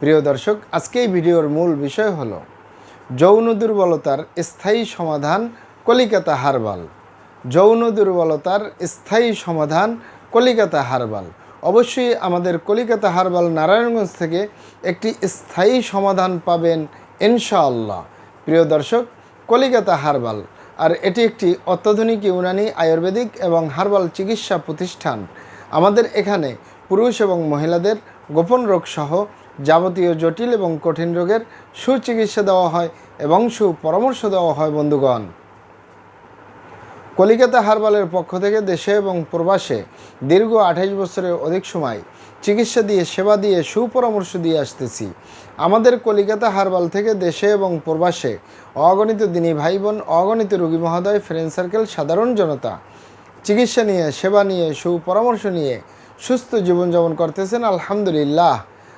প্রিয় দর্শক, আজকে এই ভিডিওর মূল বিষয় হলো যৌন দুর্বলতার স্থায়ী সমাধান কলিকাতা হারবাল। যৌন দুর্বলতার স্থায়ী সমাধান কলিকাতা হারবাল। অবশ্যই আমাদের কলিকাতা হারবাল নারায়ণগঞ্জ থেকে একটি স্থায়ী সমাধান পাবেন ইনশাআল্লাহ। প্রিয় দর্শক, কলিকাতা হারবাল, আর এটি একটি অত্যাধুনিক ইউনানি আয়ুর্বেদিক এবং হারবাল চিকিৎসা প্রতিষ্ঠান। আমাদের এখানে পুরুষ এবং মহিলাদের গোপন রোগ সহ যাবতীয় জটিল এবং কঠিন রোগের সুচিকিৎসা দেওয়া হয় এবং সুপরামর্শ দেওয়া হয় বন্ধুগণ। কলিকাতা হারবালের পক্ষ থেকে দেশে এবং প্রবাসে দীর্ঘ আঠাইশ বছরের অধিক সময় চিকিৎসা দিয়ে, সেবা দিয়ে, সুপরামর্শ দিয়ে আসতেছি। আমাদের কলিকাতা হারবাল থেকে দেশে এবং প্রবাসে অগণিত দিনী ভাই বোন অগণিত রোগী মহোদয় ফ্রেন্ড সার্কেল সাধারণ জনতা চিকিৎসা নিয়ে, সেবা নিয়ে, সুপরামর্শ নিয়ে সুস্থ জীবনযাপন করতেছেন, আলহামদুলিল্লাহ।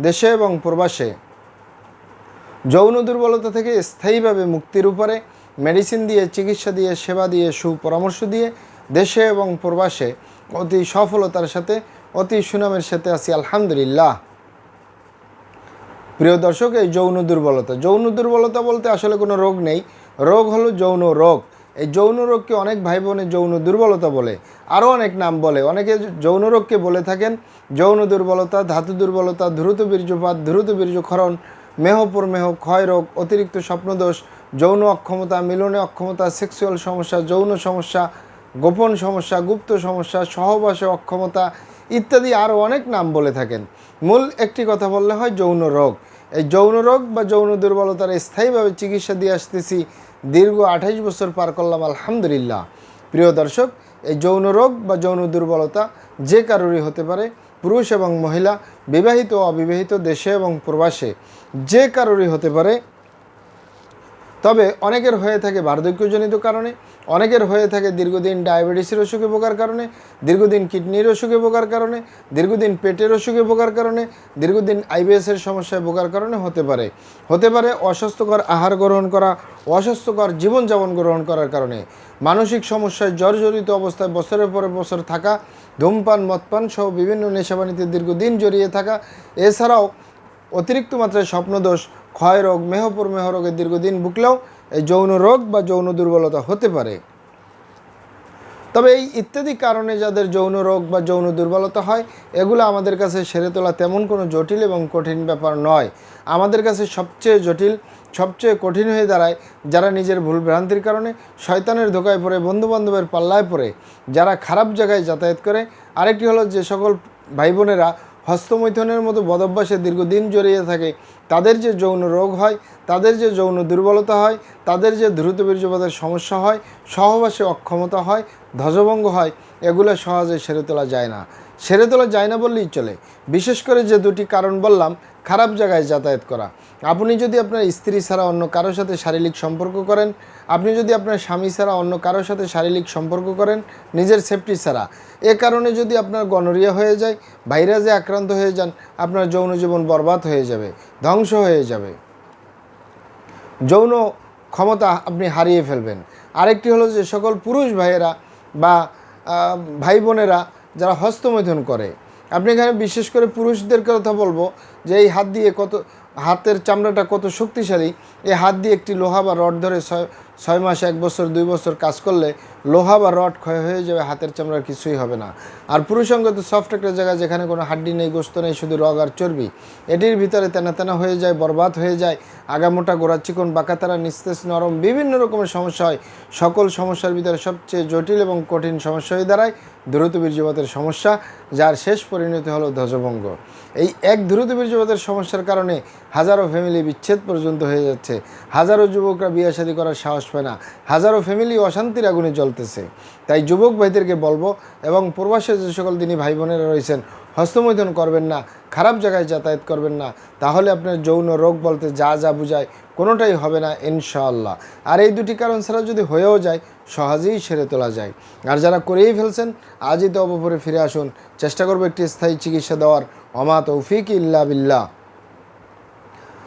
দেশে এবং প্রবাসে। যৌন দুর্বলতা থেকে স্থায়ীভাবে মুক্তির উপরে মেডিসিন দিয়ে, চিকিৎসা দিয়ে, সেবা দিয়ে, সুপরামর্শ দিয়ে দেশে এবং প্রবাসে অতি সফলতার সাথে, অতি সুনামের সাথে আছি, আলহামদুলিল্লাহ। প্রিয় দর্শক, এই যৌন দুর্বলতা। যৌন দুর্বলতা বলতে আসলে কোনো রোগ নেই। রোগ হলো যৌন রোগ। এই যৌন রোগকে অনেক ভাই বোনে যৌন দুর্বলতা বলে, আরও অনেক নাম বলে। অনেকে যৌন রোগকে বলে থাকেন, যৌন দুর্বলতা, ধাতু দুর্বলতা, দ্রুত বীর্যপাত, দ্রুত বীর্যক্ষরণ মেহ, ক্ষয় রোগ, অতিরিক্ত স্বপ্নদোষ, যৌন অক্ষমতা, মিলনে অক্ষমতা, সেক্সুয়াল সমস্যা, যৌন সমস্যা, গোপন সমস্যা, গুপ্ত সমস্যা, সহবাসে অক্ষমতা ইত্যাদি আরও অনেক নাম বলে থাকেন। মূল একটি কথা বললে হয় যৌন রোগ। এই যৌন রোগ বা যৌন দুর্বলতার স্থায়ীভাবে চিকিৎসা দিয়ে আসতেছি দীর্ঘ আঠাইশ বছর পার করলাম, আলহামদুলিল্লাহ। প্রিয় দর্শক, এই যৌন রোগ বা যৌন দুর্বলতা যে কারোরই হতে পারে, পুরুষ এবং মহিলা, বিবাহিত অবিবাহিত দেশে এবং প্রবাসে, যে কারোরই হতে পারে তবে অনেকের হয়ে থাকে বার্ধক্যজনিত কারণে, অনেকের হয়ে থাকে দীর্ঘদিন ডায়াবেটিসের অসুখে ভোগার কারণে, দীর্ঘদিন কিডনির অসুখে ভোগার কারণে, দীর্ঘদিন পেটের অসুখে ভোগার কারণে, দীর্ঘদিন আইবিএসের সমস্যায় ভোগার কারণে হতে পারে। হতে পারে অস্বাস্থ্যকর আহার গ্রহণ করা, অস্বাস্থ্যকর জীবনযাপন গ্রহণ করার কারণে। মানসিক সমস্যায় জর্জরিত অবস্থায় বছরের পরে বছর থাকা, ধূমপান, মদপান সহ বিভিন্ন নেশাবানিতে দীর্ঘদিন জড়িয়ে থাকা, এছাড়াও অতিরিক্ত মাত্রায় স্বপ্নদোষ ক্ষয় রোগ, মেহপুর মেহ রোগের দীর্ঘদিন ভুগলেও এই যৌন রোগ বা যৌন দুর্বলতা হতে পারে। তবে এই ইত্যাদি কারণে যাদের যৌন রোগ বা যৌন দুর্বলতা হয়, এগুলো আমাদের কাছে সেরে তোলা তেমন কোনো জটিল এবং কঠিন ব্যাপার নয়। আমাদের কাছে সবচেয়ে জটিল, সবচেয়ে কঠিন হয়ে দাঁড়ায় যারা নিজের ভুল ভ্রান্তির কারণে শয়তানের ধোকায় পড়ে, বন্ধুবান্ধবের পাল্লায় পড়ে, যারা খারাপ জায়গায় যাতায়াত করে। আরেকটি হলো যে সকল ভাই বোনেরা হস্তমৈথনের মতো বদভ্যাসে দীর্ঘদিন জড়িয়ে থাকে। তাদের যে যৌন রোগ হয়, তাদের যে যৌন দুর্বলতা হয়, তাদের যে দ্রুত বীর্যপাতের সমস্যা হয়, সহবাসে অক্ষমতা হয়, ধ্বজভঙ্গ হয়, এগুলো সহজে সেরে তোলা যায় না। সেরে তোলা যায় না বললেই চলে। বিশেষ করে যে দুটি কারণ বললাম খারাপ জায়গায় যাতায়াত করা। আপনি যদি আপনার স্ত্রী ছাড়া অন্য কারোর সাথে শারীরিক সম্পর্ক করেন, আপনি যদি আপনার স্বামী ছাড়া অন্য কারোর সাথে শারীরিক সম্পর্ক করেন, নিজের সেফটি ছাড়া। এ কারণে যদি আপনার গনোরিয়া হয়ে যায় ভাইরাসে আক্রান্ত হয়ে যান, আপনার যৌন জীবন বরবাদ হয়ে যাবে, ধ্বংস হয়ে যাবে। যৌন ক্ষমতা আপনি হারিয়ে ফেলবেন। আরেকটি হলো যে সকল পুরুষ ভাইয়েরা বা ভাই বোনেরা যারা হস্তমৈথুন করে আপনি এখানে বিশেষ করে পুরুষদের কথা বলব যে এই হাত দিয়ে কত, হাতের চামড়াটা কত শক্তিশালী, এই হাত দিয়ে একটি লোহা বা রড ধরে ছয় মাস, এক বছর, দুই বছর কাজ করলে লোহা বা রড ক্ষয় হয়ে যাবে, হাতের চামড়ার কিছুই হবে না। আর পুরুষাঙ্গ তো সফট একটা জায়গা যেখানে কোনো হাড্ডি নেই, গোস্ত নেই, শুধু রগ আর চর্বি, এটির ভিতরে তেনা তেনা হয়ে যায়, বরবাদ হয়ে যায়, আগামোটা গোড়া চিকন বাঁকাতারা নিস্তেজ, নরম, বিভিন্ন রকমের সমস্যা হয়। সকল সমস্যার ভিতরে সবচেয়ে জটিল এবং কঠিন সমস্যা হয়ে দাঁড়ায় দ্রুত বীর্যপাতের সমস্যা, যার শেষ পরিণতি হলো ধ্বজভঙ্গ। এই এক দ্রুত বীর্যপাতের সমস্যার কারণে হাজারো ফ্যামিলি বিচ্ছেদ পর্যন্ত হয়ে যাচ্ছে। হাজারো যুবকরা বিয়ে শাদী করার সাহস পায় না। হাজারো ফ্যামিলি অশান্তির আগুনে জ্বলতেছে। তাই যুবক ভাইদেরকে বলব এবং প্রবাসে যে সকল তিনি ভাই বোনেরা রয়েছেন, হস্তমৈথুন করবেন না, খারাপ জায়গায় যাতায়াত করবেন না, তাহলে আপনার যৌন রোগ বলতে যা যা বুঝায় কোনোটাই হবে না ইনশাআল্লাহ। আর এই দুটি কারণ ছাড়া যদি হয়েও যায়, সহজেই সেরে তোলা যায়। আর যারা করেই ফেলছেন, আজই তো অপরে ফিরে আসুন। চেষ্টা করব একটি স্থায়ী চিকিৎসা দেওয়ার। অমা তৌফিক ইল্লা বিল্লাহ।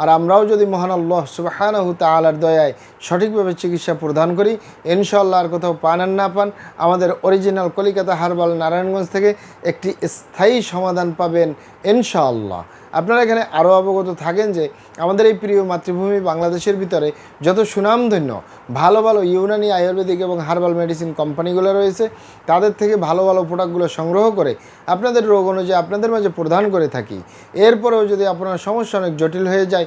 আর আমরাও যদি মহান আল্লাহ সুবাহানাহু তালার দয়ায় সঠিকভাবে চিকিৎসা প্রদান করি ইনশাল্লাহ আর কোথাও পান আর না পান, আমাদের অরিজিনাল কলিকাতা হারবাল নারায়ণগঞ্জ থেকে একটি স্থায়ী সমাধান পাবেন ইনশাআল্লাহ। আপনারা এখানে আরও অবগত থাকেন যে আমাদের এই প্রিয় মাতৃভূমি বাংলাদেশের ভিতরে যত সুনামধন্য, ভালো ভালো ইউনানি আয়ুর্বেদিক এবং হার্বাল মেডিসিন কোম্পানিগুলো রয়েছে, তাদের থেকে ভালো ভালো প্রোডাক্টগুলো সংগ্রহ করে আপনাদের রোগ অনুযায়ী আপনাদের মাঝে প্রদান করে থাকি। এরপরেও যদি আপনার সমস্যা অনেক জটিল হয়ে যায়